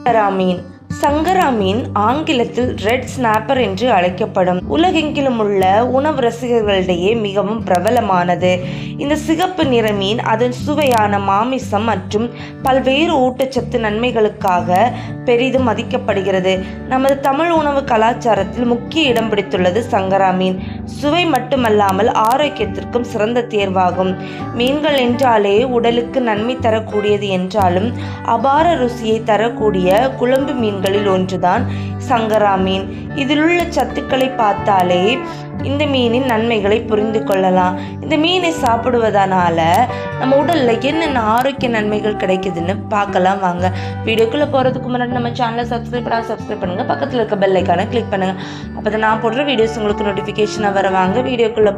சங்கரா மீன் சங்கரா மீன் ஆங்கிலத்தில் red snapper என்று அழைக்கப்படும். உலகெங்கிலும் உள்ள உணவு ரசிகர்களிடையே மிகவும் பிரபலமானது. இந்த சிகப்பு நிற மீன் அதன் சுவையான மாமிசம் மற்றும் பல்வேறு ஊட்டச்சத்து நன்மைகளுக்காக பெரிதும் மதிக்கப்படுகிறது. நமது தமிழ் உணவு கலாச்சாரத்தில் முக்கிய இடம் பிடித்துள்ளது சங்கரா மீன் சுவை மட்டுமல்லாமல் ஆரோக்கியத்திற்கும் சிறந்த தேர்வாகும். மீன்கள் என்றாலே உடலுக்கு நன்மை தரக்கூடியது என்றாலும் அபார ருசியை தரக்கூடிய குழம்பு மீன்களில் ஒன்றுதான் சங்கரா மீன். இதிலுள்ள சத்துக்களை பார்த்தாலே இந்த மீனின் நன்மைகளை புரிந்து கொள்ளலாம். இந்த மீனை சாப்பிடுவதனால நம்ம உடலில் என்னென்ன ஆரோக்கிய நன்மைகள் கிடைக்குதுன்னு பார்க்கலாம் வாங்க. வீடியோக்குள்ளே போகிறதுக்கு முன்னாடி நம்ம சேனலை சப்ஸ்கிரைப் பண்ணால் சப்ஸ்கிரைப் பண்ணுங்க. பக்கத்தில் இருக்க பெல் ஐக்கானை கிளிக் அப்போ நான் போடுற வீடியோஸ் உங்களுக்கு நோட்டிஃபிகேஷனாக வர வாங்க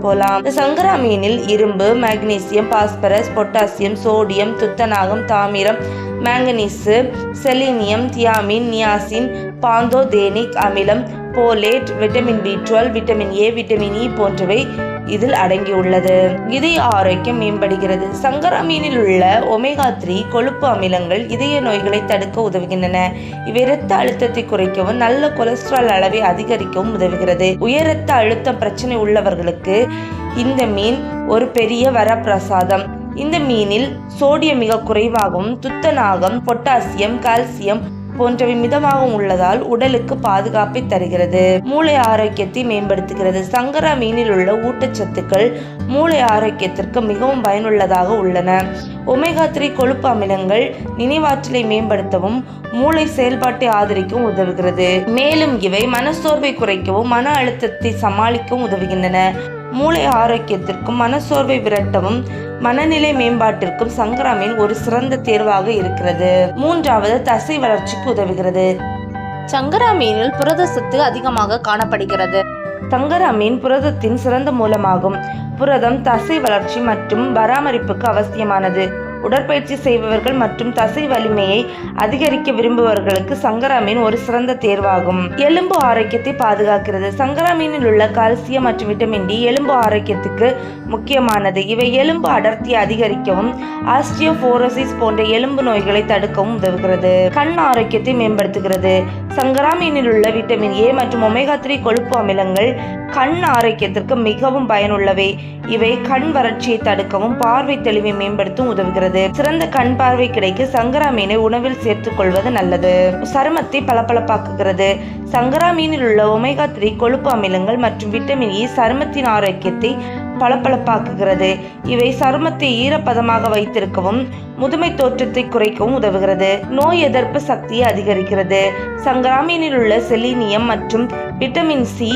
போகலாம் இந்த சங்கரா மீனில் இரும்பு மேக்னீசியம் பாஸ்பரஸ் பொட்டாசியம் சோடியம் துத்தநாகம் தாமிரம் manganese selenium thiamine niacin pantothenic அமிலம் folate vitamin B twelve vitamin A vitamin E போன்றவை இதில் அடங்கியுள்ளது. இதய ஆரோக்கியம் மேம்படுகிறது. சங்கரா மீனில் உள்ள ஒமேகா த்ரீ கொழுப்பு அமிலங்கள் இதய நோய்களை தடுக்க உதவுகின்றன. இவை இரத்த அழுத்தத்தை குறைக்கவும் நல்ல கொலஸ்ட்ரால் அளவை அதிகரிக்கவும் உதவுகிறது. உயர் இரத்த அழுத்தம் பிரச்சனை உள்ளவர்களுக்கு இந்த மீன் ஒரு பெரிய வரப்பிரசாதம். இந்த மீனில் சோடியம் மிக குறைவாகவும் துத்தநாகம் பொட்டாசியம் கால்சியம் போன்றவை மிதமாகவும் உள்ளதால் உடலுக்கு பாதுகாப்பை தருகிறது. மூளை ஆரோக்கியத்தை மேம்படுத்துகிறது. சங்கரா மீனில் உள்ள ஊட்டச்சத்துக்கள் மூளை ஆரோக்கியத்திற்கு மிகவும் பயனுள்ளதாக உள்ளன. ஒமேகா த்ரீ கொழுப்பு அமிலங்கள் நினைவாற்றலை மேம்படுத்தவும் மூளை செயல்பாட்டை ஆதரிக்கவும் உதவுகிறது. மேலும் இவை மனசோர்வை குறைக்கவும் மன அழுத்தத்தை சமாளிக்கவும் உதவுகின்றன. மூளை ஆரோக்கியத்திற்கும் மனசோர்வை விரட்டவும் மனநிலை மேம்பாட்டிற்கும் சங்கரா மீன் ஒரு சிறந்த தேர்வாக இருக்கிறது. மூன்றாவது தசை வளர்ச்சிக்கு உதவுகிறது. சங்கரா மீனில் புரத சத்து அதிகமாக காணப்படுகிறது. சங்கரா மீன் புரதத்தின் சிறந்த மூலமாகும். புரதம் தசை வளர்ச்சி மற்றும் பராமரிப்புக்கு அவசியமானது. உடற்பயிற்சி செய்பவர்கள் மற்றும் தசை வலிமையை அதிகரிக்க விரும்புபவர்களுக்கு சங்கரா மீன் ஒரு சிறந்த தேர்வாகும். எலும்பு ஆரோக்கியத்தை பாதுகாக்கிறது. சங்கரா மீனில் உள்ள கால்சியம் மற்றும் விட்டமின் டி எலும்பு ஆரோக்கியத்துக்கு முக்கியமானது. இவை எலும்பு அடர்த்தியை அதிகரிக்கவும் ஆஸ்டியோபோரோசிஸ் போன்ற எலும்பு நோய்களை தடுக்கவும் உதவுகிறது. கண் ஆரோக்கியத்தை மேம்படுத்துகிறது. சங்கராமீனில் உள்ள விட்டமின் ஏ மற்றும் ஒமேகா த்ரீ கொழுப்பு அமிலங்கள் கண் ஆரோக்கியத்திற்கு மிகவும் பயனுள்ளவை. இவை கண் வறட்சியை தடுக்கவும் பார்வை தெளிவை மேம்படுத்தவும் உதவுகிறது. சிறந்த கண் பார்வை கிடைக்க சங்கரா மீனை உணவில் சேர்த்துக் கொள்வது நல்லது. சருமத்தை பளபளப்பாக்குகிறது. சங்கரா மீனில் உள்ள ஒமேகா த்ரீ கொழுப்பு அமிலங்கள் மற்றும் விட்டமின் இ சருமத்தின் ஆரோக்கியத்தை பளபளப்பாக்குகிறது. இவை சருமத்தை ஈரப்பதமாக வைத்திருக்கவும் முதுமை தோற்றத்தை குறைக்கவும் உதவுகிறது. நோய் எதிர்ப்பு சக்தியை அதிகரிக்கிறது. சங்கிராமீனில் உள்ள செலீனியம் மற்றும் விட்டமின் சி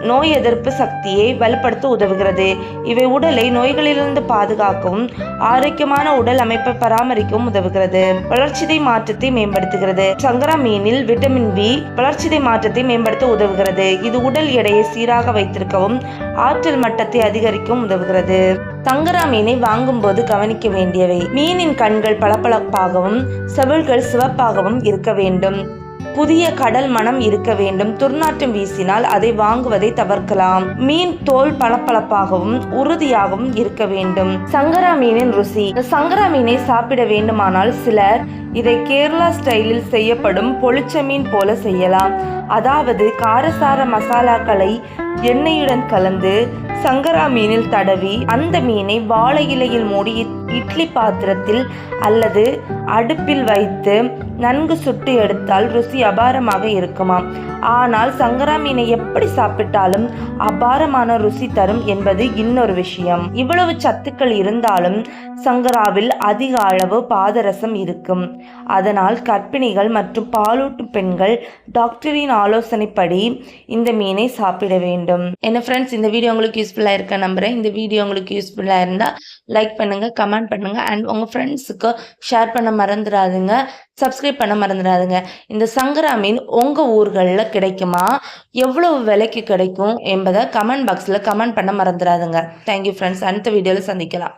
நோய் எதிர்ப்பு சக்தியை வலுப்படுத்த உதவுகிறது. இவை உடலை நோய்களிலிருந்து பாதுகாக்கவும் ஆரோக்கியமான உடல் அமைப்பை பராமரிக்கவும் உதவுகிறது. வளர்ச்சிதை மாற்றத்தை மேம்படுத்துகிறது. சங்கரா மீனில் விட்டமின் பி வளர்ச்சிதை மாற்றத்தை மேம்படுத்த உதவுகிறது. இது உடல் எடையை சீராக வைத்திருக்கவும் ஆற்றல் மட்டத்தை அதிகரிக்கவும் உதவுகிறது. சங்கரா மீனை வாங்கும்போது கவனிக்க வேண்டியவை. மீனின் கண்கள் பளபளப்பாகவும் செவில்கள் சிவப்பாகவும் இருக்க வேண்டும். புதிய கடல் மனம் இருக்க வேண்டும். துர்நாற்றம் வீசினால் அதை வாங்குவதை தவிர்க்கலாம். மீன் தோல் பளபளப்பாகவும் உறுதியாகவும் இருக்க வேண்டும். சங்கரா மீனின் ருசி. சங்கரா மீனை சாப்பிட வேண்டுமானால் சிலர் இதை கேரளா ஸ்டைலில் செய்யப்படும் பொளிச்ச மீன் போல செய்யலாம். அதாவது காரசார மசாலாக்களை எண்ணெயுடன் கலந்து சங்கரா மீனில் தடவி அந்த மீனை வாழை இலையில் மூடி இட்லி பாத்திரத்தில் அல்லது அடுப்பில் வைத்து நன்கு சுட்டு எடுத்தால் ருசி அபாரமாக இருக்குமாம். ஆனால் சங்கரா மீனை எப்படி சாப்பிட்டாலும் அபாரமான ருசி தரும் என்பது இன்னொரு விஷயம். இவ்வளவு சத்துக்கள் இருந்தாலும் சங்கராவில் அதிக அளவு பாதரசம் இருக்கும். அதனால் கர்ப்பிணிகள் மற்றும் பாலூட்டும் பெண்கள் டாக்டரின் ஆலோசனைப்படி இந்த மீனை சாப்பிட வேண்டும். என்ன ஃப்ரெண்ட்ஸ் இந்த வீடியோ உங்களுக்கு யூஸ்ஃபுல்லாக இருக்க நம்புகிறேன் இந்த வீடியோ உங்களுக்கு யூஸ்ஃபுல்லாக இருந்தால் லைக் பண்ணுங்கள் கமெண்ட் பண்ணுங்கள் அண்ட் உங்கள் ஃப்ரெண்ட்ஸுக்கு ஷேர் பண்ண மறந்துடாதுங்க சப்ஸ்கிரைப் பண்ண மறந்துடாதுங்க இந்த சங்கரா மீன் உங்கள் ஊர்களில் கிடைக்குமா? எவ்வளவு விலைக்கு கிடைக்கும் என்பதை கமெண்ட் பாக்ஸில் கமெண்ட் பண்ண மறந்துடாதுங்க தேங்க்யூ ஃப்ரெண்ட்ஸ் அடுத்த வீடியோவில் சந்திக்கலாம்.